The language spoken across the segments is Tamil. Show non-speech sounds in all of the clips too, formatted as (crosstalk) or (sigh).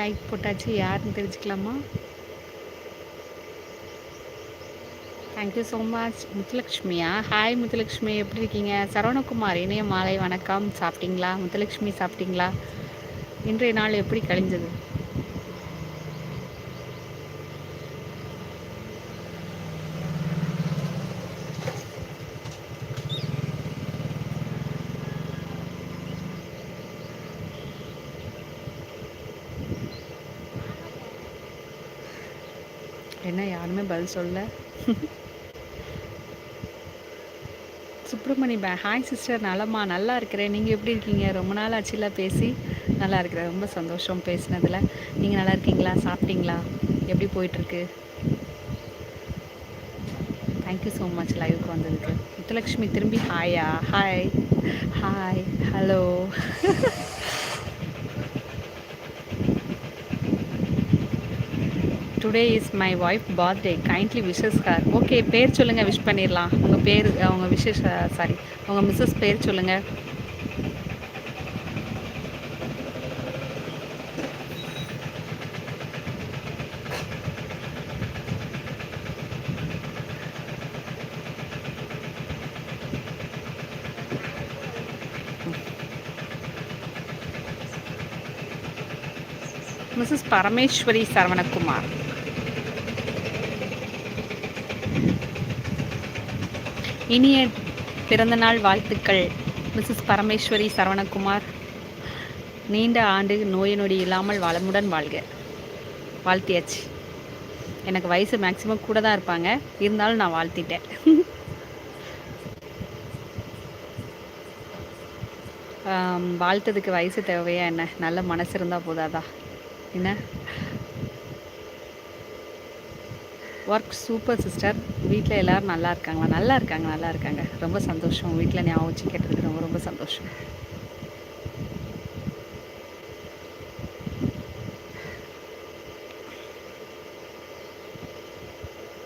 லைக் போட்டாச்சு. யாருன்னு தெரிஞ்சுக்கலாமா? தேங்க்யூ ஸோ மச் முத்துலக்ஷ்மியா ஹாய் முத்துலக்ஷ்மி. எப்படி இருக்கீங்க? சரவணகுமார் இணைய மாலை வணக்கம். சாப்பிட்டீங்களா? முத்துலக்ஷ்மி சாப்பிட்டீங்களா? இன்றைய நாள் எப்படி கழிஞ்சது என்ன யாருமே பதில் சொல்ல. சுப்பிரமணி பே ஹாய் சிஸ்டர் நலமா? நல்லா இருக்கிறேன். நீங்கள் எப்படி இருக்கீங்க? ரொம்ப நாள் ஆச்சுல பேசி. நல்லா இருக்கிறேன். ரொம்ப சந்தோஷம் பேசினதில். நீங்கள் நல்லா இருக்கீங்களா? சாப்பிட்டீங்களா? எப்படி போயிட்டுருக்கு? தேங்க்யூ ஸோ மச் லைவுக்கு வந்ததுக்கு. முத்துலக்ஷ்மி திரும்பி ஹாயா hi hi hello today is my wife birthday kindly wishes her okay பேர் சொல்லுங்கள் விஷ் பண்ணிடலாம். உங்கள் பேர் அவங்க விஷஸ் சாரி உங்கள் மிஸ்ஸஸ் பேர் சொல்லுங்கள் மிஸ்ஸஸ் பரமேஸ்வரி சரவணகுமார். இனிய பிறந்தநாள் வாழ்த்துக்கள் மிஸ்ஸஸ் பரமேஸ்வரி சரவணகுமார். நீண்ட ஆண்டு நோய் நொடி இல்லாமல் வளமுடன் வாழ்க. வாழ்த்தியாச்சு. எனக்கு வயசு மேக்ஸிமம் கூட தான் இருப்பாங்க. இருந்தாலும் நான் வாழ்த்திட்டேன். வாழ்த்ததுக்கு வயசு தேவையா என்ன? நல்ல மனசு இருந்தால் போதாதா? என்ன? ஒர்க் சூப்பர் சிஸ்டர் வீட்டில் எல்லோரும் நல்லா இருக்காங்களா? நல்லா இருக்காங்க நல்லா இருக்காங்க. ரொம்ப சந்தோஷம். வீட்டில் ஞாபகம் வச்சு கேட்டதுக்கு ரொம்ப ரொம்ப சந்தோஷம்.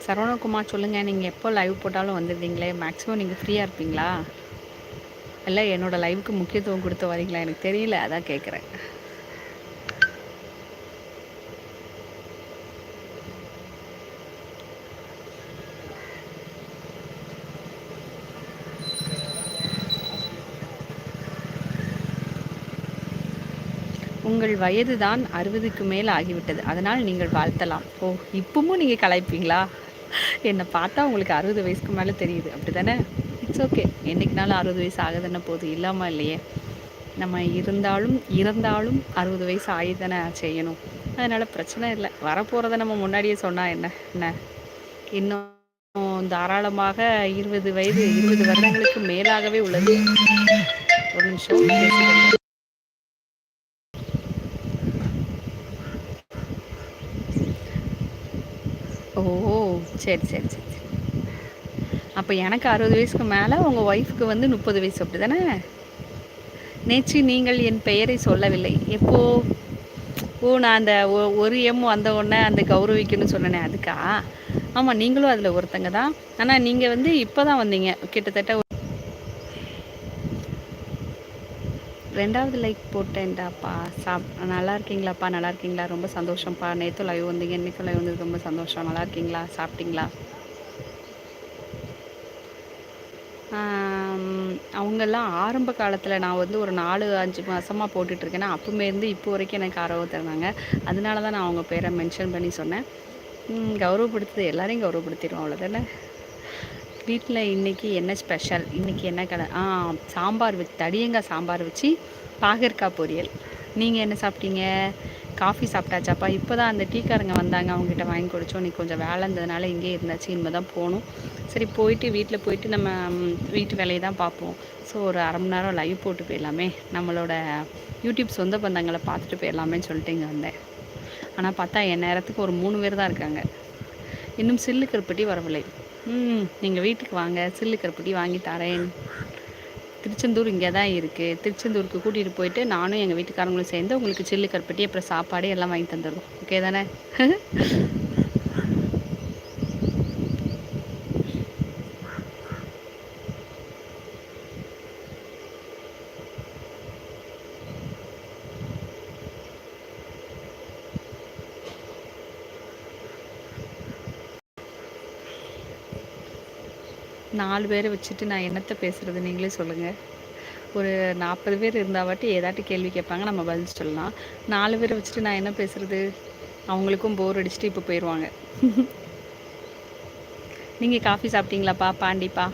சரவணகுமார் சொல்லுங்கள் நீங்கள் எப்போ லைவ் போட்டாலும் வந்துடுவீங்களே மேக்ஸிமம் நீங்கள் ஃப்ரீயாக இருப்பீங்களா? இல்லை என்னோடய லைவுக்கு முக்கியத்துவம் கொடுத்து வரீங்களா? எனக்கு தெரியல. அதான் கேட்குறேன் உங்கள் வயது தான் அறுபதுக்கு மேல் ஆகிவிட்டது. அதனால் நீங்கள் வாழ்த்தலாம். ஓ இப்பவும் நீங்கள் கலாய்ப்பீங்களா? என்னை பார்த்தா உங்களுக்கு அறுபது வயசுக்கு மேலே தெரியுது. அப்படி தானே இட்ஸ் ஓகே என்றைக்குனாலும் அறுபது வயசு ஆகுதுன்னு போது இல்லாமல் இல்லையே. நம்ம இருந்தாலும் இறந்தாலும் அறுபது வயசு ஆகி தானே செய்யணும். அதனால் பிரச்சனை இல்லை. வரப்போகிறத நம்ம முன்னாடியே சொன்னால் என்ன? என்ன? இன்னும் தாராளமாக இருபது வயது இருபது வருடங்களுக்கு மேலாகவே உள்ளது. ஒரு நிமிஷம் பேசிக்கொண்டு ஓ சரி சரி சரி சரி. அப்போ எனக்கு அறுபது வயசுக்கு மேலே உங்கள் ஒய்ஃப்க்கு வந்து முப்பது வயசு அப்படி தானே நேற்று நீங்கள் என் பெயரை சொல்லவில்லை. எப்போ? ஓ நான் அந்த ஒ- ஒரு எம் வந்த உடனே அந்த கௌரவிக்குன்னு சொன்னேனே அதுக்கா? ஆமாம் நீங்களும் அதில் ஒருத்தங்க தான். ஆனால் நீங்கள் வந்து இப்போ தான் வந்தீங்க கிட்டத்தட்ட ரெண்டாவது லைக் போட்டேன்டாப்பா. சாப் நல்லா இருக்கீங்களாப்பா நல்லா இருக்கீங்களா ரொம்ப சந்தோஷம்ப்பா. நேற்று லைவ் வந்தீங்க இன்னைக்கு லைவ் வந்தது ரொம்ப சந்தோஷம். நல்லா இருக்கீங்களா சாப்பிட்டீங்களா அவங்கெல்லாம் ஆரம்ப காலத்தில் நான் வந்து ஒரு நாலு அஞ்சு மாதமாக போட்டுட்ருக்கேன்னா அப்போமேருந்து இப்போ வரைக்கும் எனக்கு ஆர்வம் தருவாங்க. அதனால தான் நான் அவங்க பேரை மென்ஷன் பண்ணி சொன்னேன். கௌரவப்படுத்துது. எல்லாரையும் கௌரவப்படுத்திடுவோம். அவ்வளோதானே வீட்டில் இன்னைக்கு என்ன ஸ்பெஷல் இன்றைக்கி என்ன கடை ஆ சாம்பார் வச்சு தடியங்காய் சாம்பார் வச்சு பாகற்காய் பொரியல். நீங்கள் என்ன சாப்பிட்டீங்க? காஃபி சாப்பிட்டாச்சாப்பா? இப்போ தான் அந்த டீக்காரங்க வந்தாங்க அவங்ககிட்ட வாங்கி குடித்தோம் நீ கொஞ்சம் வேலை இருந்ததுனால இங்கே இருந்தாச்சு இனிமேல் தான் போகணும். சரி போயிட்டு வீட்டில் போயிட்டு நம்ம வீட்டு வேலையை தான் பார்ப்போம். ஸோ ஒரு அரை மணி நேரம் லைவ் போட்டு போயிடலாமே. நம்மளோட யூடியூப் சொந்த பந்தங்களை பார்த்துட்டு போயிடலாமேன்னு சொல்லிட்டு இங்கே வந்தேன். ஆனால் பார்த்தா என் நேரத்துக்கு ஒரு மூணு பேர் தான் இருக்காங்க. இன்னும் சில்லு கருப்பட்டி வரவில்லை. ம் நீங்கள் வீட்டுக்கு வாங்க. சில்லு கருப்பட்டி வாங்கி தரேன். திருச்செந்தூர் இங்கே தான் இருக்குது திருச்செந்தூருக்கு கூட்டிகிட்டு போயிட்டு நானும் எங்கள் வீட்டுக்காரங்களும் சேர்ந்து உங்களுக்கு சில்லு கருப்பட்டி அப்புறம் சாப்பாடு எல்லாம் வாங்கி தந்துடுவோம் ஓகே தானே? (laughs) நாலு பேரை வச்சுட்டு நான் என்னத்தை பேசுகிறது நீங்களே சொல்லுங்கள் ஒரு நாற்பது பேர் இருந்தாவாட்டி ஏதாட்டி கேள்வி கேட்பாங்க நம்ம பதில் சொல்லலாம். நாலு பேரை வச்சுட்டு நான் என்ன பேசுகிறது அவங்களுக்கும் போர் அடிச்சுட்டு இப்போ போயிடுவாங்க நீங்கள் காஃபி சாப்பிட்டீங்களாப்பா? பாண்டிப்பா.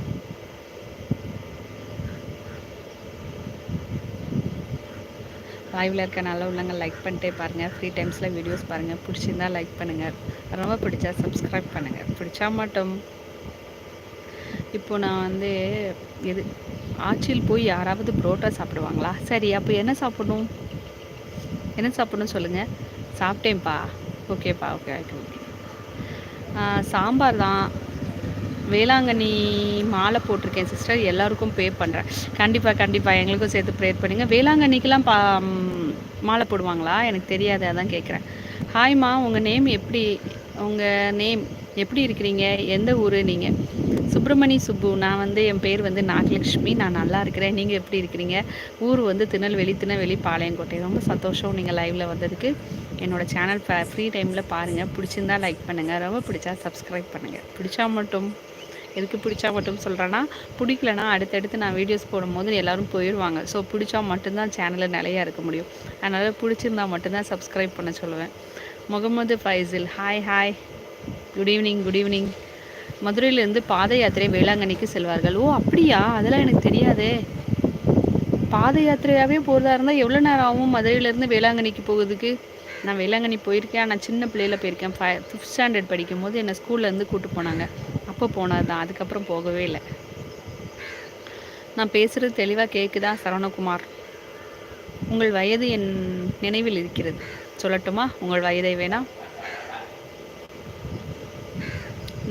லைவில் இருக்க நல்ல உள்ளங்க லைக் பண்ணிட்டே பாருங்கள் ஃப்ரீ டைம்ஸில் வீடியோஸ் பாருங்கள் பிடிச்சிருந்தா லைக் பண்ணுங்கள் ரொம்ப பிடிச்சா சப்ஸ்கிரைப் பண்ணுங்கள் பிடிச்சா மட்டும். இப்போ நான் வந்து எது ஆட்சியில் போய் யாராவது புரோட்டா சாப்பிடுவாங்களா? சரி அப்போ என்ன சாப்பிடணும்? என்ன சாப்பிடணும் சொல்லுங்கள் சாப்பிட்டேன்ப்பா. ஓகேப்பா ஓகே ஓகே. ஓகே சாம்பார் தான். வேளாங்கண்ணி மாலை போட்டிருக்கேன் சிஸ்டர். எல்லாருக்கும் பே பண்ணுறேன் கண்டிப்பாக கண்டிப்பாக எங்களுக்கும் சேர்த்து ப்ரேயர் பண்ணுங்கள் வேளாங்கண்ணிக்கெலாம் பா மாலை போடுவாங்களா? எனக்கு தெரியாது அதான் கேட்குறேன் ஹாய்மா உங்கள் நேம் எப்படி உங்கள் நேம் எப்படி இருக்கிறீங்க? எந்த ஊர் நீங்கள் சுப்பிரமணி சுப்பு நான் வந்து என் பேர் வந்து நாகலட்சுமி நான் நல்லா இருக்கிறேன். நீங்கள் எப்படி இருக்கிறீங்க? ஊர் வந்து திருநெல்வேலி திருநெல்வேலி பாளையங்கோட்டை. ரொம்ப சந்தோஷம் நீங்கள் லைவில் வந்ததுக்கு. என்னோடய சேனல் ஃப்ரீ டைமில் பாருங்கள் பிடிச்சிருந்தா லைக் பண்ணுங்கள் ரொம்ப பிடிச்சா சப்ஸ்கிரைப் பண்ணுங்கள் பிடிச்சா மட்டும் எதுக்கு பிடிச்சா மட்டும் சொல்கிறேன்னா பிடிக்கலனா அடுத்தடுத்து நான் வீடியோஸ் போடும்போது எல்லோரும் போயிடுவாங்க ஸோ பிடிச்சா மட்டும்தான் சேனலில் நிலையாக இருக்க முடியும். அதனால் பிடிச்சிருந்தா மட்டும்தான் சப்ஸ்கிரைப் பண்ண சொல்லுவேன். Mohammed Faisil hi hi good evening good evening மதுரையிலேருந்து பாத யாத்திரை வேளாங்கண்ணிக்கு செல்வார்கள். ஓ அப்படியா? அதெல்லாம் எனக்கு தெரியாதே. பாத யாத்திரையாகவே போகிறதா இருந்தால் எவ்வளோ நேரம் ஆகும் மதுரையிலேருந்து வேளாங்கண்ணிக்கு போகிறதுக்கு? நான் வேளாங்கண்ணி போயிருக்கேன். நான் சின்ன பிள்ளையில் போயிருக்கேன். ஃபை ஃபிஃப்த் ஸ்டாண்டர்ட் படிக்கும் போது என்னை ஸ்கூல்லேருந்து கூப்பிட்டு போனாங்க. அப்போ போனது தான் அதுக்கப்புறம் போகவே இல்லை. நான் பேசுகிறது தெளிவாக கேட்குதா சரவணகுமார்? உங்கள் வயது என் நினைவில் இருக்கிறது. சொல்லட்டுமா? உங்கள் வயதை வேணாம்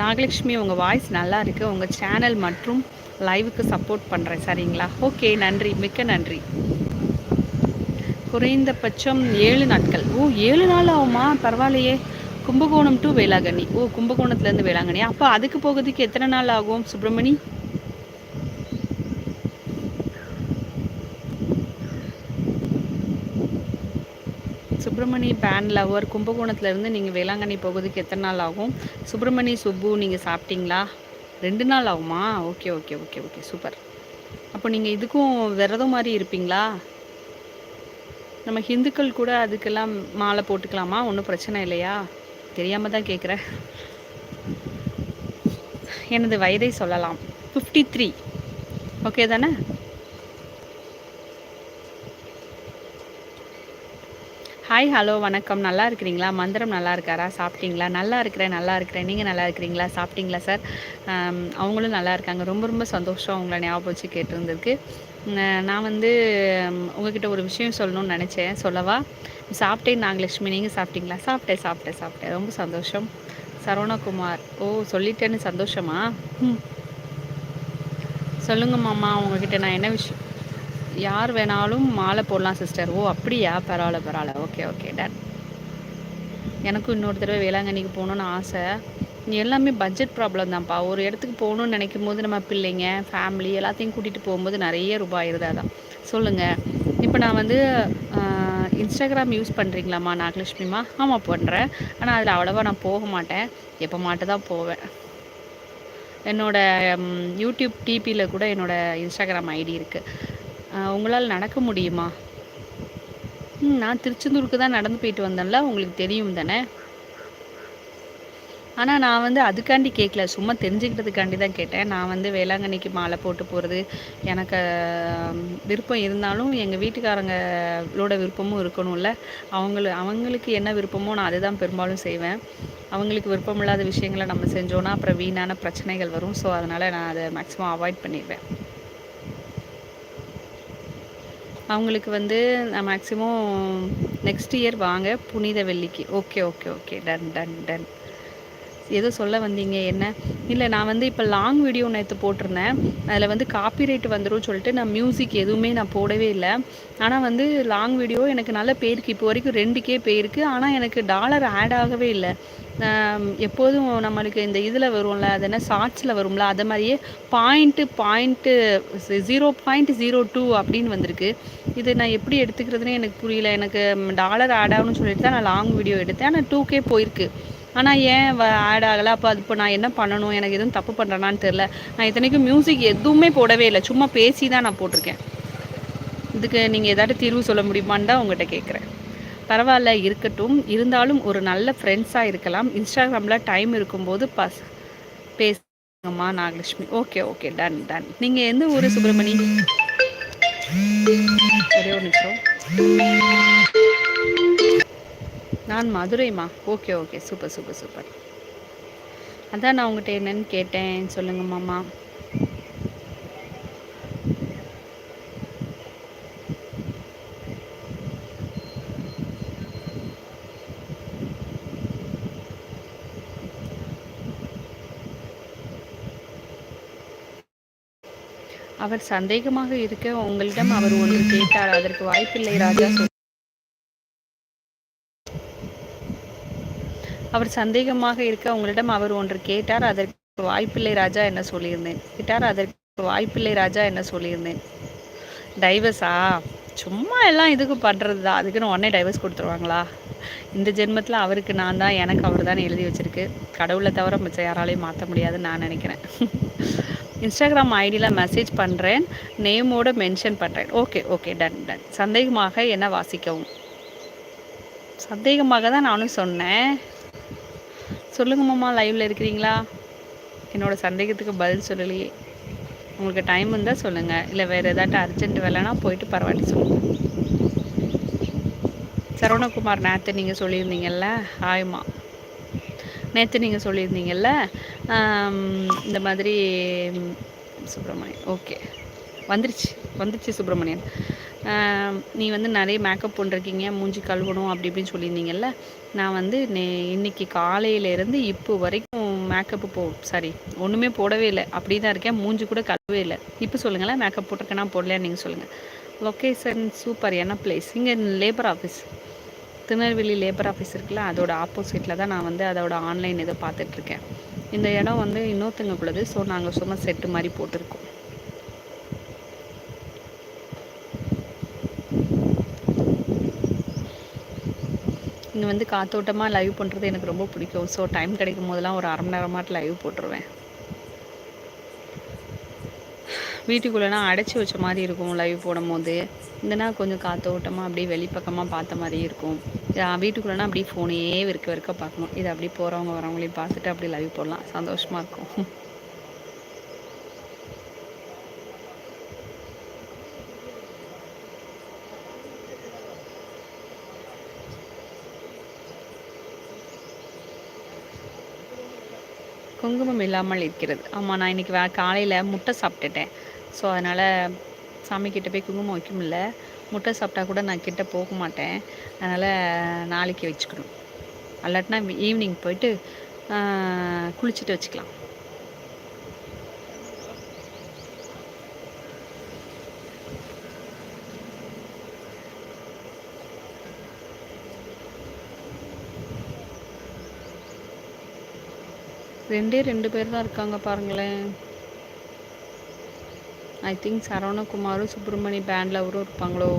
நாகலட்சுமி உங்கள் வாய்ஸ் நல்லா இருக்குது உங்கள் சேனல் மற்றும் லைவுக்கு சப்போர்ட் பண்ணுறேன் சரிங்களா? ஓகே நன்றி. மிக்க நன்றி. குறைந்தபட்சம் ஏழு நாட்கள். ஓ ஏழு நாள் ஆகுமா? பரவாயில்லையே. கும்பகோணம் டு வேளாங்கண்ணி. ஓ கும்பகோணத்துலேருந்து வேளாங்கண்ணி. அப்போ அதுக்கு போகிறதுக்கு எத்தனை நாள் ஆகும் சுப்பிரமணி? சுப்பிரமணி பேன் லவர் கும்பகோணத்துலேருந்து நீங்கள் வேளாங்கண்ணி போகிறதுக்கு எத்தனை நாள் ஆகும்? சுப்பிரமணி சுப்பு நீங்கள் சாப்பிட்டீங்களா? ரெண்டு நாள் ஆகுமா? Okay okay okay okay super. அப்போ நீங்கள் இதுக்கும் விரதம் மாதிரி இருப்பீங்களா? நம்ம ஹிந்துக்கள் கூட அதுக்கெல்லாம் மாலை போட்டுக்கலாமா? ஒன்றும் பிரச்சனை இல்லையா? தெரியாமல் தான் கேட்குறேன் எனது வயதை சொல்லலாம். ஃபிஃப்டி த்ரீ ஓகே தானே? ஹாய் ஹலோ வணக்கம். நல்லா இருக்கிறீங்களா? மந்திரம் நல்லா இருக்காரா? சாப்பிட்டீங்களா? நல்லா இருக்கிறேன் நல்லா இருக்கிறேன். நீங்கள் நல்லா இருக்கிறீங்களா? சாப்பிட்டீங்களா சார் அவங்களும் நல்லா இருக்காங்க. ரொம்ப ரொம்ப சந்தோஷம் அவங்கள ஞாபகம் வச்சு கேட்டிருந்திருக்கு நான் வந்து உங்ககிட்ட ஒரு விஷயம் சொல்லணும்னு நினச்சேன். சொல்லவா? சாப்பிட்டேன் நாகலட்சுமி நீங்கள் சாப்பிட்டீங்களா? சாப்பிட்டேன் சாப்பிட்டேன் சாப்பிட்டேன். ரொம்ப சந்தோஷம். சரவணகுமார். ஓ சொல்லிட்டேன்னு சந்தோஷமா? ம் சொல்லுங்க மாமா உங்ககிட்ட நான் என்ன விஷயம் யார் வேணாலும் மாலை போடலாம் சிஸ்டர் ஓ அப்படியா? பரவாயில்ல பரவாயில்ல. ஓகே ஓகே டன் எனக்கும் இன்னொரு தடவை வேளாங்கண்ணிக்கு போகணுன்னு ஆசை. எல்லாமே பட்ஜெட் ப்ராப்ளம் தான்ப்பா. ஒரு இடத்துக்கு போகணுன்னு நினைக்கும் போது நம்ம பிள்ளைங்க ஃபேமிலி எல்லாத்தையும் கூட்டிகிட்டு போகும்போது நிறைய ரூபாய் இருந்தா தான் சொல்லுங்கள் இப்போ நான் வந்து இன்ஸ்டாகிராம் யூஸ் பண்ணுறீங்களாம்மா நாகலட்சுமிமா ஆமாம் பண்ணுறேன் ஆனால் அதில் அவ்வளோவா நான் போக மாட்டேன். எப்போ மாட்டு தான் போவேன். என்னோடய யூடியூப் டிபியில் கூட என்னோடய இன்ஸ்டாகிராம் ஐடி இருக்குது உங்களால் நடக்க முடியுமா? ம் நான் திருச்செந்தூருக்கு தான் நடந்து போயிட்டு வந்தேன்ல உங்களுக்கு தெரியும் தானே? ஆனால் நான் வந்து அதுக்காண்டி கேட்கல சும்மா தெரிஞ்சுக்கிட்டதுக்காண்டி தான் கேட்டேன். நான் வந்து வேளாங்கண்ணிக்கு மாலை போட்டு போகிறது எனக்கு விருப்பம் இருந்தாலும் எங்கள் வீட்டுக்காரங்களோட விருப்பமும் இருக்கணும்ல. அவங்களு அவங்களுக்கு என்ன விருப்பமோ நான் அதுதான் பெரும்பாலும் செய்வேன். அவங்களுக்கு விருப்பமில்லாத விஷயங்களை நம்ம செஞ்சோன்னா அப்புறம் வீணான பிரச்சனைகள் வரும். ஸோ அதனால் நான் அதை மேக்ஸிமம் அவாய்ட் பண்ணிடுவேன். அவங்களுக்கு வந்து நான் மேக்ஸிமம் நெக்ஸ்ட் இயர் வாங்க. புனித வெள்ளிக்கு. Okay okay okay done done done ஏதோ சொல்ல வந்தீங்க என்ன? இல்லை நான் வந்து இப்போ லாங் வீடியோ நேற்று போட்டிருந்தேன். அதில் வந்து காப்பி ரைட் வந்துடும் சொல்லிட்டு நான் மியூசிக் எதுவுமே நான் போடவே இல்லை. ஆனால் வந்து லாங் வீடியோ எனக்கு நல்ல போயிருக்கு இப்போ வரைக்கும் ரெண்டுக்கே போயிருக்கு ஆனால் எனக்கு டாலர் ஆட் ஆகவே இல்லை. எப்போதும் நம்மளுக்கு இந்த இதில் வரும்ல அது என்ன ஷார்ட்ஸில் வரும்ல அதை மாதிரியே point point zero point zero two அப்படின்னு வந்திருக்கு. இது நான் எப்படி எடுத்துக்கிறதுனே எனக்கு புரியல. எனக்கு டாலர் ஆட் ஆகணும்னு சொல்லிட்டு தான் நான் லாங் வீடியோ எடுத்தேன். ஆனால் டூ கே போயிருக்கு. ஆனால் ஏன் ஆட் ஆகலை? அப்போ அது இப்போ நான் என்ன பண்ணணும்? எனக்கு எதுவும் தப்பு பண்ணுறேனான்னு தெரில நான் இத்தனைக்கும் மியூசிக் எதுவுமே போடவே இல்லை. சும்மா பேசி தான் நான் போட்டிருக்கேன். இதுக்கு நீங்கள் ஏதாட்டும் தீர்வு சொல்ல முடியுமான்னு தான் உங்கள்கிட்ட கேட்குறேன் பரவாயில்ல இருக்கட்டும். இருந்தாலும் ஒரு நல்ல ஃப்ரெண்ட்ஸாக இருக்கலாம். இன்ஸ்டாகிராமில் டைம் இருக்கும்போது பஸ் பேசுங்கம்மா Nagalakshmi. Okay okay done done நீங்கள் எந்த ஊர் சுப்பிரமணி? ஒரே ஒரு நிமிஷம். நான் மதுரைமா okay okay super super super அதான் நான் உங்கள்கிட்ட என்னன்னு கேட்டேன். சொல்லுங்க மாமா. அவர் சந்தேகமாக இருக்க உங்களிடம் அவர் ஒன்று கேட்டார். அதற்கு வாய்ப்பில்லை ராஜா அவர் சந்தேகமாக இருக்க உங்களிடம் அவர் ஒன்று கேட்டார் அதற்கு வாய்ப்பில்லை ராஜா என்ன சொல்லியிருந்தேன்? கேட்டார் அதற்கு வாய்ப்பில்லை ராஜா என்ன சொல்லியிருந்தேன்? டைவர்ஸா சும்மா எல்லாம் இதுக்கு பண்ணுறது தான் அதுக்குன்னு உடனே டைவர்ஸ் கொடுத்துருவாங்களா? இந்த ஜென்மத்தில் அவருக்கு நான் தான் எனக்கு அவர் தான் எழுதி வச்சுருக்கு. கடவுளை தவிர மிச்சம் யாராலையும் மாற்ற முடியாதுன்னு நான் நினைக்கிறேன். இன்ஸ்டாகிராம் ஐடியில் மெசேஜ் பண்ணுறேன் நேமோடு மென்ஷன் பண்ணுறேன் ஓகே ஓகே டன் டன் சந்தேகமாக என்ன வாசிக்கவும். சந்தேகமாக தான் நானும் சொன்னேன். சொல்லுங்கள் மாமா லைவில் இருக்கிறீங்களா? என்னோடய சந்தேகத்துக்கு பதில் சொல்லலையே. உங்களுக்கு டைம் இருந்தால் சொல்லுங்கள் இல்லை வேறு ஏதாட்டும் அர்ஜென்ட் வேலைனா போயிட்டு பரவாயில்ல சொல்லுங்கள் சரவணகுமார் நேற்று நீங்கள் சொல்லியிருந்தீங்கல்ல? ஆயுமா நேற்று நீங்கள் சொல்லியிருந்தீங்கல்ல? இந்த மாதிரி சுப்பிரமணியன் ஓகே வந்துருச்சு. வந்துருச்சு சுப்பிரமணியன். நீ வந்து நிறைய மேக்கப் பண்ணிருக்கீங்க மூஞ்சி கழுவணும் அப்படி இப்படின்னு சொல்லியிருந்தீங்கல்ல. நான் வந்து நே இன்னைக்கு காலையிலேருந்து இப்போ வரைக்கும் மேக்கப்பு போ சாரி ஒன்றுமே போடவே இல்லை. அப்படி தான் இருக்கேன் மூஞ்சி கூட கழுவே இல்லை. இப்போ சொல்லுங்களேன் மேக்கப் போட்டிருக்கேன் நான் போடலையான்னு நீங்கள் சொல்லுங்கள் லொக்கேஷன் சூப்பர் என்ன பிளேஸ் இங்கே labour office Tirunelveli labour office இருக்குல்ல அதோட ஆப்போசிட்டில் தான் நான் வந்து அதோட ஆன்லைன் இதை பார்த்துட்ருக்கேன் இந்த இடம் வந்து இன்னொருத்தங்க இன்னொருத்தங்களுக்குள்ளது ஸோ நாங்கள் சும்மா செட்டு மாதிரி போட்டிருக்கோம். இங்கே வந்து காத்தோட்டமாக லைவ் பண்ணுறது எனக்கு ரொம்ப பிடிக்கும். ஸோ டைம் கிடைக்கும் போதெல்லாம் ஒரு அரை மணி நேரமாட்டு லைவ் போட்டுருவேன். வீட்டுக்குள்ளேனா அடைச்சி வச்ச மாதிரி இருக்கும் லைவ் போடும் போது இந்தனா கொஞ்சம் காத்தோட்டமாக அப்படியே வெளிப்பக்கமாக பார்த்த மாதிரி இருக்கும். வீட்டுக்குள்ளேனா அப்படியே ஃபோனையே விற்க விற்க பார்க்கணும். இது அப்படியே போகிறவங்க வரவங்களையும் பார்த்துட்டு அப்படியே லைவ் போடலாம். சந்தோஷமாக இருக்கும். (laughs) குங்குமம் இல்லாமல் இருக்கிறது. ஆமாம் நான் இன்றைக்கி வே காலையில் முட்டை சாப்பிட்டுட்டேன். ஸோ அதனால் சாமிக்கிட்ட போய் குங்குமம் வைக்க முடியல. முட்டை சாப்பிட்டா கூட நான் கிட்டே போக மாட்டேன். அதனால் நாளைக்கு வச்சுக்கணும். அல்லாட்டினா ஈவினிங் போயிட்டு குளிச்சுட்டு வச்சுக்கலாம். ரெண்டே ரெண்டு பேர் தான் இருக்காங்க பாருங்களேன். ஐ திங்க் சரவணகுமாரும் சுப்பிரமணி பேண்டில் அவரும் இருப்பாங்களோ?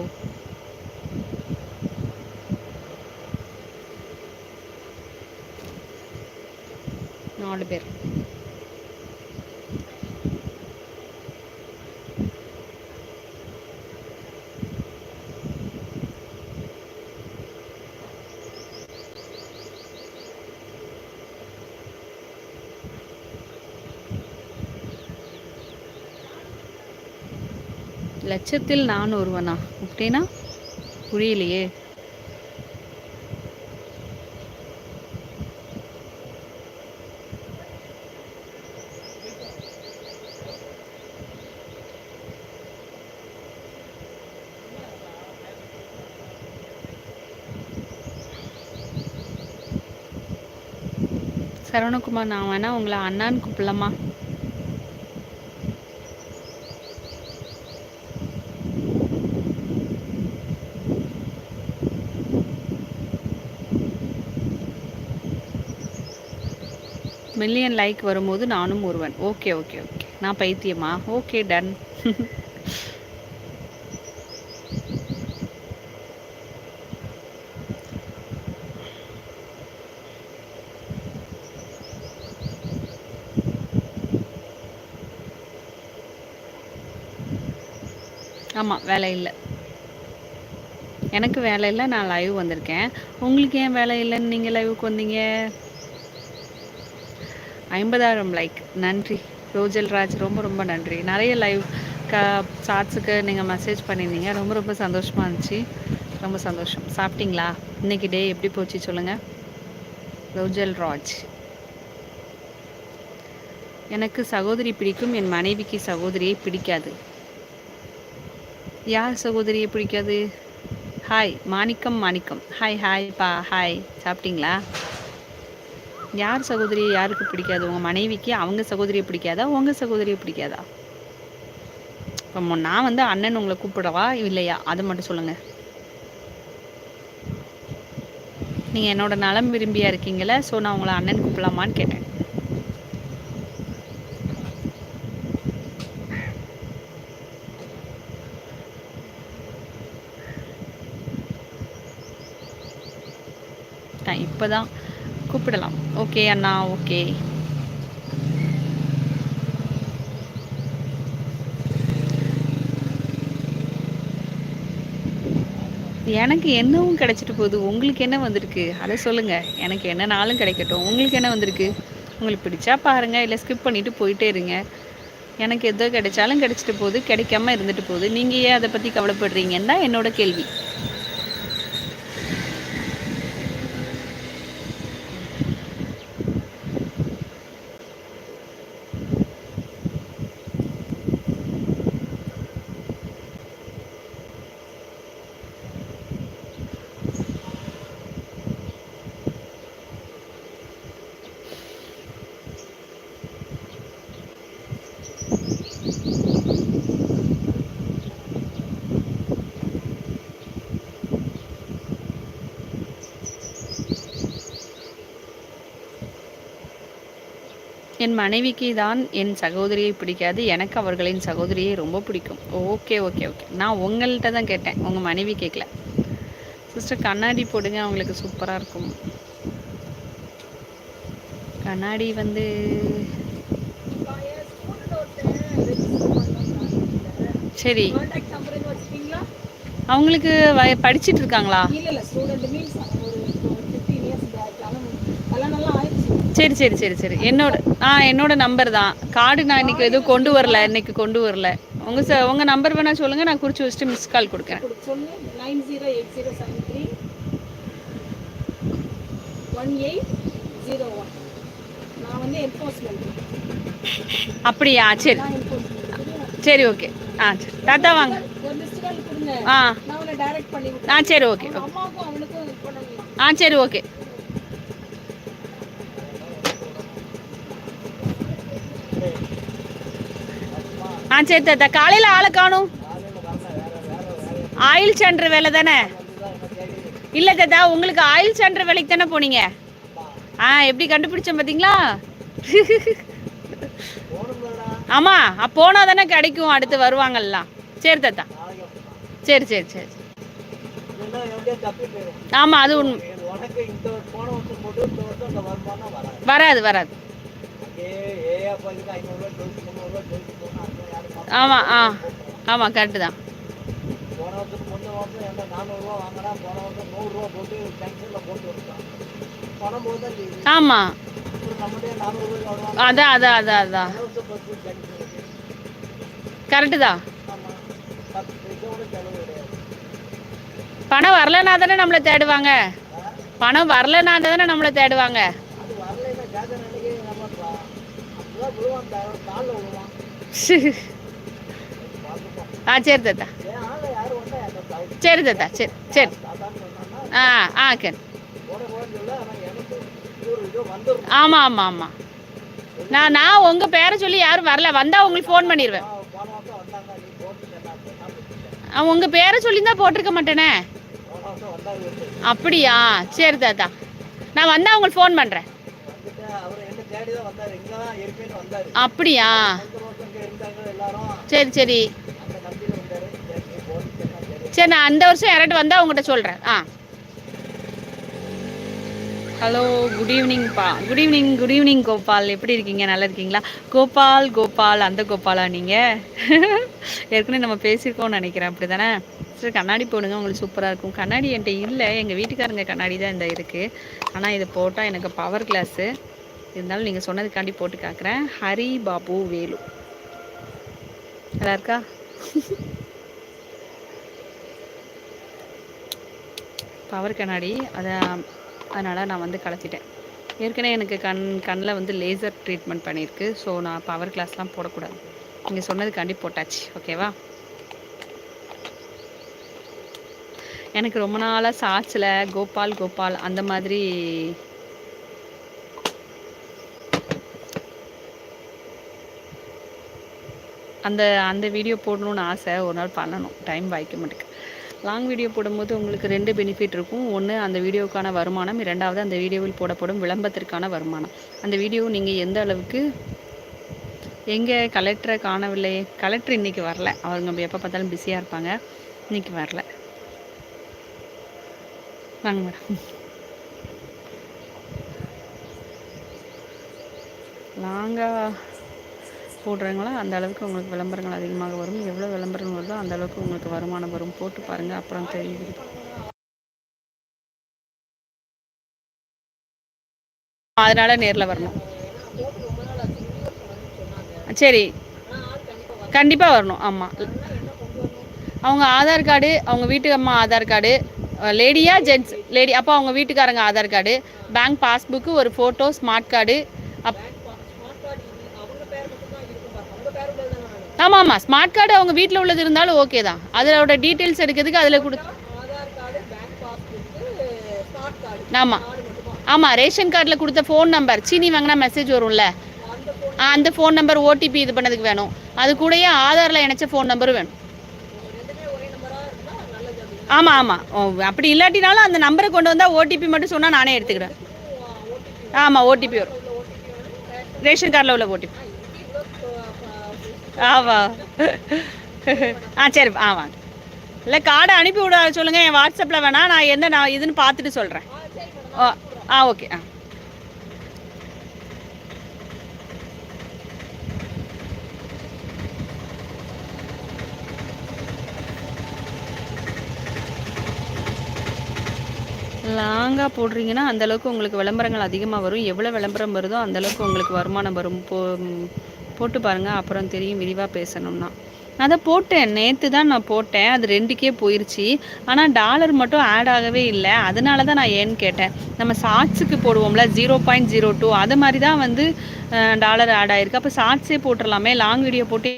நாலு பேர். லட்சத்தில் நான் ஒருவனா? அப்படின்னா புரியலையே. சரவணகுமார் நான் வேணா உங்களை அண்ணான்னு கூப்பிடலாமா? மில்லியன் லைக் வரும்போது நானும் ஒருவன். ஓகே ஓகே ஓகே நான் பைத்தியமா? ஓகே டன் ஆமாம் வேலை இல்லை. எனக்கு வேலை இல்லை நான் லைவ் வந்திருக்கேன். உங்களுக்கு ஏன் வேலை இல்லைன்னு நீங்கள் லைவுக்கு வந்தீங்க? ஐம்பதாயிரம் லைக் நன்றி. ரோஜல் ராஜ் ரொம்ப ரொம்ப நன்றி. நிறைய லைவ் க சாட்ஸுக்கு நீங்கள் மெசேஜ் பண்ணியிருந்தீங்க. ரொம்ப ரொம்ப சந்தோஷமாக இருந்துச்சு. ரொம்ப சந்தோஷம். சாப்பிட்டீங்களா? இன்னைக்கு டே எப்படி போச்சு சொல்லுங்கள் ரோஜல் ராஜ். எனக்கு சகோதரி பிடிக்கும். என் மனைவிக்கு சகோதரியை பிடிக்காது. யார் சகோதரியை பிடிக்காது? Hi Manickam Manickam. Hi hi பா. ஹாய் சாப்பிட்டீங்களா? யார் சகோதரியை யாருக்கு பிடிக்காது? உங்கள் மனைவிக்கு அவங்க சகோதரியை பிடிக்காதா? உங்கள் சகோதரியை பிடிக்காதா? இப்போ நான் வந்து அண்ணன் உங்களை கூப்பிடவா இல்லையா? அதை மட்டும் சொல்லுங்கள் நீங்கள் என்னோட நலம் விரும்பியா இருக்கீங்களே? ஸோ நான் உங்களை அண்ணன் கூப்பிடலாமான்னு கேட்டேன். இப்போ தான் கூப்பிடலாம். ஓகே அண்ணா ஓகே எனக்கு என்னவும் கிடைச்சிட்டு போகுது. உங்களுக்கு என்ன வந்திருக்கு? அதை சொல்லுங்கள் எனக்கு என்ன நாளும் கிடைக்கட்டும். உங்களுக்கு என்ன வந்திருக்கு? உங்களுக்கு பிடிச்சா பாருங்கள் இல்லை ஸ்கிப் பண்ணிவிட்டு போயிட்டே இருங்க. எனக்கு எதோ கிடைச்சாலும் கிடைச்சிட்டு போகுது. கிடைக்காம இருந்துட்டு போகுது. நீங்கள் ஏன் அதை பற்றி கவலைப்படுறீங்கன்னு தான் என்னோட கேள்வி. என் மனைவிக்கு தான் என் சகோதரியை பிடிக்காது எனக்கு அவர்களின் சகோதரியை ரொம்ப பிடிக்கும். Okay okay okay. நான் உங்கள்கிட்ட தான் கேட்டேன். உங்கள் மனைவி கேட்கல சிஸ்டர் கண்ணாடி போடுங்க. அவங்களுக்கு சூப்பராக இருக்கும். கண்ணாடி வந்து சரி. அவங்களுக்கு படிச்சிட்டு இருக்காங்களா? சரி சரி சரி சரி. என்னோட ஆ என்னோட நம்பர் தான். கார்டு நான் இன்னைக்கு எதுவும் கொண்டு வரல இன்னைக்கு கொண்டு வரல. உங்க ச உங்க நம்பர் வேணா சொல்லுங்க நான் குறிச்சு வச்சுட்டு மிஸ் கால் கொடுக்குறேன். அப்படியா? சரி. சரி ஓகே ஆ சரி. தாத்தா வாங்க. ஆ. ஆ சரி ஓகே ஆ சரி ஓகே ஆ சரி தாத்தா காலையில் ஆளை காணும். ஆயில் சென்டர் வேலை தானே? இல்லை தாத்தா உங்களுக்கு ஆயில் சென்டர் வேலைக்கு தானே போனீங்க? ஆ எப்படி கண்டுபிடிச்சேன் பார்த்தீங்களா ஆமாம் போனால் தானே கிடைக்கும். அடுத்து வருவாங்கல்லாம். சரி தாத்தா. சரி சரி சரி. ஆமாம் அது உண்மை. வராது வராது. ஆமாம் ஆ. ஆமாம் கரெக்டு தான். போன வருஷம் என்ன நானூறுரூவா வாங்கினா போன வருஷம் நூறுரூவா போட்டு ஜங்ஷனில் போட்டு பணம் போது தான். ஆமாம் அதான் அதான் அதான் அதான் கரெக்டு தான் பணம் வரலனா தானே நம்மளை தேடுவாங்க? பணம் வரலனா தானே நம்மளை தேடுவாங்க? ஆ சரி தாத்தா. சரி தாத்தா சரி சரி. ஆ ஆ சரி ஆமாம் ஆமாம் ஆமாம் நான் நான் உங்கள் பேரை சொல்லி யாரும் வரல. வந்தால் உங்களுக்கு ஃபோன் பண்ணிடுவேன் உங்கள் பேரை சொல்லி தான் போட்டிருக்க மாட்டேனே. அப்படியா? சரி தாத்தா. நான் வந்தால் உங்களுக்கு ஃபோன் பண்ணுறேன் அப்படியா? சரி சரி. சரி நான் அந்த வருஷம் யாராட்டு வந்தா உங்ககிட்ட சொல்றேன். ஆ. ஹலோ குட் ஈவினிங் பா. Good evening good evening Gopal. எப்படி இருக்கீங்க? நல்லா இருக்கீங்களா? கோபால் கோபால் அந்த கோபாலா நீங்கள் ஏற்கனவே நம்ம பேசியிருக்கோம்னு நினைக்கிறேன். அப்படி தானே சரி கண்ணாடி போடுங்க உங்களுக்கு சூப்பராக இருக்கும். கண்ணாடி என்கிட்ட இல்லை. எங்கள் வீட்டுக்காரங்க கண்ணாடி தான் இந்த இருக்குது ஆனால் இது போட்டால் எனக்கு பவர் கிளாஸு இருந்தாலும் நீங்கள் சொன்னதுக்காண்டி போட்டு காக்குறேன். ஹரி பாபு வேலு. நல்லா இருக்கா பவர் கண்ணாடி. அதை அதனால் நான் வந்து கலத்திட்டேன். ஏற்கனவே எனக்கு கண் கண்ணில் வந்து லேசர் ட்ரீட்மெண்ட் பண்ணியிருக்கு ஸோ நான் பவர் கிளாஸ்லாம் போடக்கூடாது. நீங்கள் சொன்னதுக்காண்டி போட்டாச்சு. ஓகேவா எனக்கு ரொம்ப நாளாக சாட்சில் கோபால் கோபால் அந்த மாதிரி அந்த அந்த வீடியோ போடணும்னு ஆசை. ஒரு நாள் பண்ணணும். டைம் வாய்க்க மாட்டேங்குது. லாங் வீடியோ போடும்போது உங்களுக்கு ரெண்டு பெனிஃபிட் இருக்கும். ஒன்று அந்த வீடியோவுக்கான வருமானம். இரண்டாவது அந்த வீடியோவில் போடப்படும் விளம்பரத்திற்கான வருமானம். அந்த வீடியோ நீங்கள் எந்த அளவுக்கு எங்கே கலெக்டரை காணவில்லை? கலெக்டர் இன்றைக்கி வரல. அவங்க எப்போ பார்த்தாலும் பிஸியாக இருப்பாங்க. இன்னைக்கு வரல. வாங்க மேடம் லாங்காக போடுறாங்களோ? அந்த அளவுக்கு உங்களுக்கு விளம்பரங்கள் அதிகமாக வரும். எவ்வளோ விளம்பரம் வருதோ அந்த அளவுக்கு உங்களுக்கு வருமானம் வரும். போட்டு பாருங்கள் அப்புறம் தெரியுது அதனால நேரில் வரணும். சரி. கண்டிப்பாக வரணும். ஆமாம் அவங்க ஆதார் கார்டு அவங்க வீட்டு அம்மா ஆதார் கார்டு லேடியா ஜென்ட்ஸ் லேடி அப்போ அவங்க வீட்டுக்காரங்க ஆதார் கார்டு பேங்க் பாஸ்புக்கு ஒரு ஃபோட்டோ ஸ்மார்ட் கார்டு அப் ஆமாம் ஆமாம் ஸ்மார்ட் கார்டு அவங்க வீட்டில் உள்ளது இருந்தாலும் ஓகே தான். அதோட டீட்டெயில்ஸ் எடுக்கிறதுக்கு அதில் கொடு ஆமாம் ஆமாம் ரேஷன் கார்டில் கொடுத்த ஃபோன் நம்பர் சீனி வாங்கினா மெசேஜ் வரும்ல. ஆ, அந்த ஃபோன் நம்பர் ஓடிபி இது பண்ணதுக்கு வேணும். அது கூடயே ஆதாரில் இணைச்ச ஃபோன் நம்பரும் வேணும். ஆமாம் ஆமாம் ஓ அப்படி இல்லாட்டினாலும் அந்த நம்பரை கொண்டு வந்தால் ஓடிபி மட்டும் சொன்னால் நானே எடுத்துக்கிறேன். ஆமாம் ஓடிபி வரும். ரேஷன் கார்டில் உள்ள ஓடிபி ஆவா ஆ சரி ஆ வாங்க. இல்லை கார்டை அனுப்பி விட சொல்லுங்கள் என் வாட்ஸ்அப்பில் வேணா நான் என்ன நான் இதுன்னு பார்த்துட்டு சொல்கிறேன் ஓ ஆ ஓகே ஆ. லாங்காக போடுறீங்கன்னா அந்த அளவுக்கு உங்களுக்கு விளம்பரங்கள் அதிகமாக வரும். எவ்வளோ விளம்பரம் வருதோ அந்த அளவுக்கு உங்களுக்கு வருமானம் வரும். போ போட்டு பாருங்கள் அப்புறம் தெரியும் விரிவாக பேசணும்னா. நான் அதை போட்டேன் நேற்று தான் நான் போட்டேன் அது ரெண்டுக்கே போயிடுச்சு ஆனால் டாலர் மட்டும் ஆட் ஆகவே இல்லை. அதனால தான் நான் ஏன்னு கேட்டேன். நம்ம ஷார்ட்ஸுக்கு போடுவோம்ல ஜீரோ பாயிண்ட் ஜீரோ டூ அது மாதிரி தான் வந்து டாலர் ஆட் ஆயிருக்கு. அப்போ ஷார்ட்ஸே போட்டுடலாமே? லாங் வீடியோ போட்டு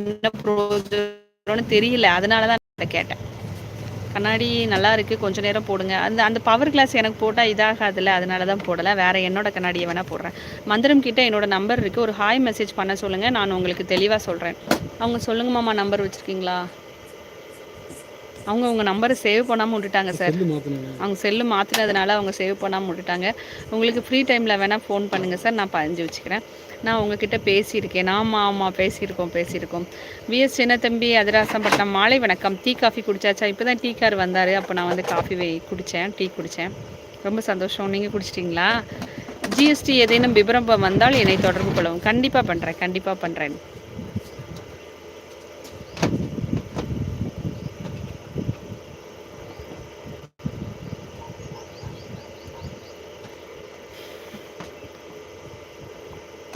என்ன ப்ரோஜனம்னு தெரியல. அதனால தான் நான் கேட்டேன். கண்ணாடி நல்லா இருக்குது கொஞ்ச நேரம் போடுங்க. அந்த அந்த பவர் கிளாஸ் எனக்கு போட்டால் இதாகாதுல்ல அதனால தான் போடலை. வேறு என்னோட கண்ணாடியை வேணால் போடுறேன். மந்திரம் கிட்ட என்னோட நம்பர் இருக்குது ஒரு ஹாய் மெசேஜ் பண்ண சொல்லுங்கள் நான் உங்களுக்கு தெளிவாக சொல்கிறேன் அவங்க சொல்லுங்க மாமா நம்பர் வச்சுருக்கீங்களா? அவங்க உங்கள் நம்பரை சேவ் பண்ணாமல் விட்டுட்டாங்க சார் அவங்க செல்லு மாற்றினதுனால அவங்க சேவ் பண்ணாமல் விட்டுட்டாங்க. உங்களுக்கு ஃப்ரீ டைமில் வேணால் ஃபோன் பண்ணுங்கள் சார் நான் பதிஞ்சு வச்சுக்கிறேன். நான் உங்ககிட்ட பேசியிருக்கேன். ஆமாம் ஆமாம் பேசியிருக்கோம் பேசியிருக்கோம். விஎஸ் சின்னத்தம்பி அதிராசம்பட்டினம் மாலை வணக்கம். டீ காஃபி குடிச்சாச்சா? இப்போ தான் டீ கார் வந்தார். அப்போ நான் வந்து காஃபி வை குடித்தேன் டீ குடித்தேன் ரொம்ப சந்தோஷம். நீங்கள் குடிச்சிட்டிங்களா? ஜிஎஸ்டி ஏதேனும் விபரம் வந்தால் என்னை தொடர்பு கொள்ளவும். கண்டிப்பாக பண்ணுறேன் கண்டிப்பாக பண்ணுறேன்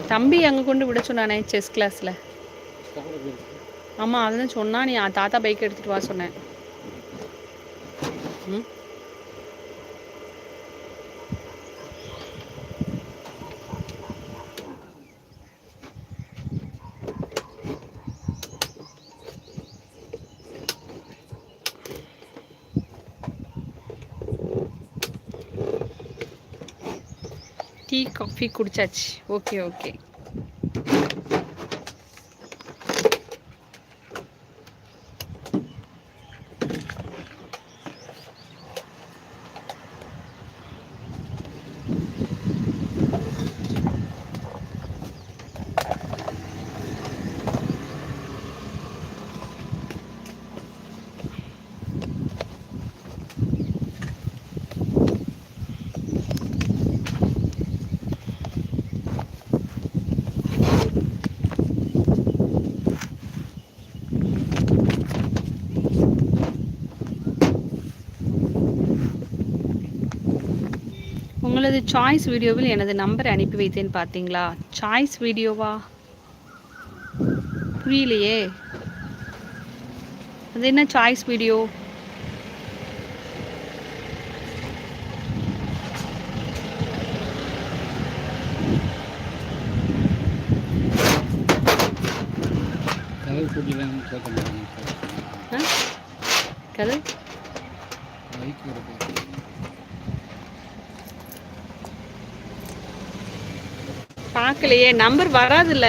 தம்பி அங்கே கொண்டு விட சொன்னானே செஸ் கிளாஸில் ஆமாம் அதுதான் சொன்னா நீ தாத்தா பைக் எடுத்துகிட்டு வா சொன்னேன். ம்? டீ காஃபி குடிச்சாச்சு. ஓகே ஓகே உங்களது சாய்ஸ் வீடியோவில் எனது நம்பர் அனுப்பி வைத்தேன் பார்த்தீங்களா? சாய்ஸ் வீடியோவா புரியலையே. அது என்ன சாய்ஸ் வீடியோ கலர் கூட்டிலாம் கேட்க மாட்டாங்க ஆ கதை பைக் இருக்கு பார்க்கலையே நம்பர் வராதுல்ல.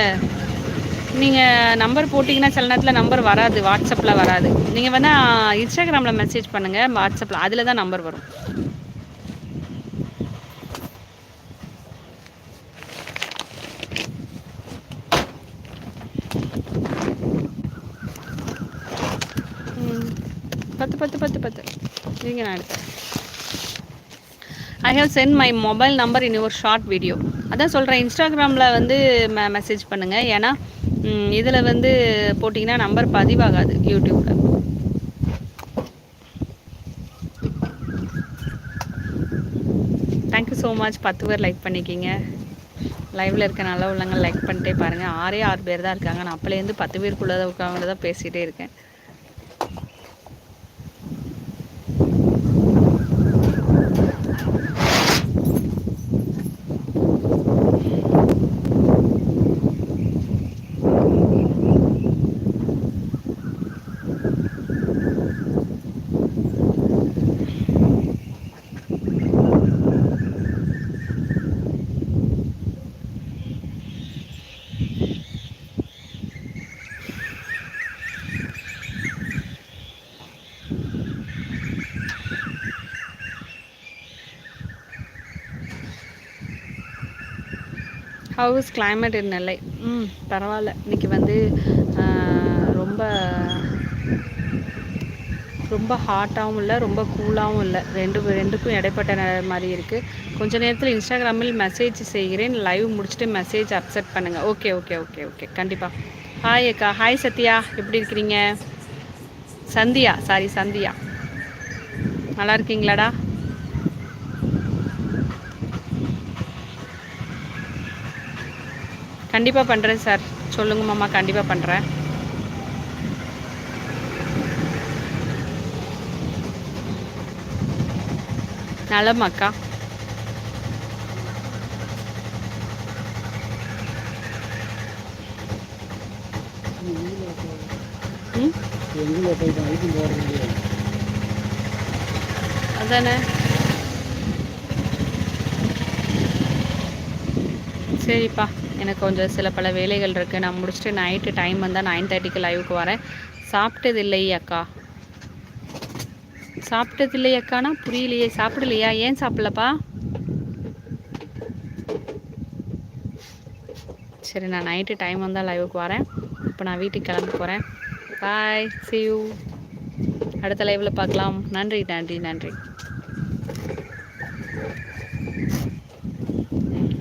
நீங்கள் நம்பர் போட்டிங்கன்னா சில நேரத்தில் நம்பர் வராது வாட்ஸ்அப்பில் வராது. நீங்கள் வேணால் இன்ஸ்டாகிராமில் மெசேஜ் பண்ணுங்கள் வாட்ஸ்அப்பில் அதில் தான் நம்பர் வரும். பத்து பத்து பத்து பத்து. நீங்கள் நான் எடுத்தேன் I have sent my mobile number in your short video அதான் சொல்கிறேன் இன்ஸ்டாகிராமில் வந்து மெ மெசேஜ் பண்ணுங்கள் ஏன்னா இதில் வந்து போட்டிங்கன்னா நம்பர் பதிவாகாது யூடியூப்பில் தேங்க்யூ ஸோ மச் பத்து பேர் லைக் பண்ணிக்கிங்க. லைவில் இருக்க நல்ல உள்ளவங்க லைக் பண்ணிட்டே பாருங்கள் ஆறே ஆறு பேர் தான் இருக்காங்க. நான் அப்போலேருந்து பத்து பேருக்குள்ளே தான் உட்காந்து தான் பேசிகிட்டே இருக்கேன். ஹவுஸ் கிளைமேட் இன் நெல்லை ம் பரவாயில்ல. இன்றைக்கி வந்து ரொம்ப ரொம்ப ஹாட்டாகவும் இல்லை ரொம்ப கூலாகவும் இல்லை. ரெண்டு ரெண்டுக்கும் இடைப்பட்ட மாதிரி இருக்குது கொஞ்ச நேரத்தில் இன்ஸ்டாகிராமில் மெசேஜ் செய்கிறேன். லைவ் முடிச்சுட்டு மெசேஜ் அப்செட் பண்ணுங்கள் ஓகே ஓகே ஓகே ஓகே கண்டிப்பாக ஹாய் அக்கா. ஹாய் சத்யா. எப்படி இருக்கிறீங்க? சந்தியா. சாரி சந்தியா. நல்லா இருக்கீங்களாடா? கண்டிப்பாக பண்ணுறேன் சார். சொல்லுங்க மாமா கண்டிப்பாக பண்ணுறேன் நலமாக்கா ம்? அதானே? சரிப்பா. எனக்கு கொஞ்சம் சில பல வேலைகள் இருக்குது நான் முடிச்சுட்டு நைட்டு டைம் வந்தால் நைன் தேர்ட்டிக்கு லைவுக்கு வரேன். சாப்பிட்டது இல்லை அக்கா. சாப்பிட்டது இல்லை அக்கானா? புரியலையே. சாப்பிடலையா? ஏன் சாப்பிடலப்பா? சரி நான் நைட்டு டைம் வந்தால் லைவுக்கு வரேன். இப்போ நான் வீட்டுக்கு கிளம்ப போகிறேன் பாய் சி யூ அடுத்த லைவில் பார்க்கலாம். நன்றி நன்றி நன்றி.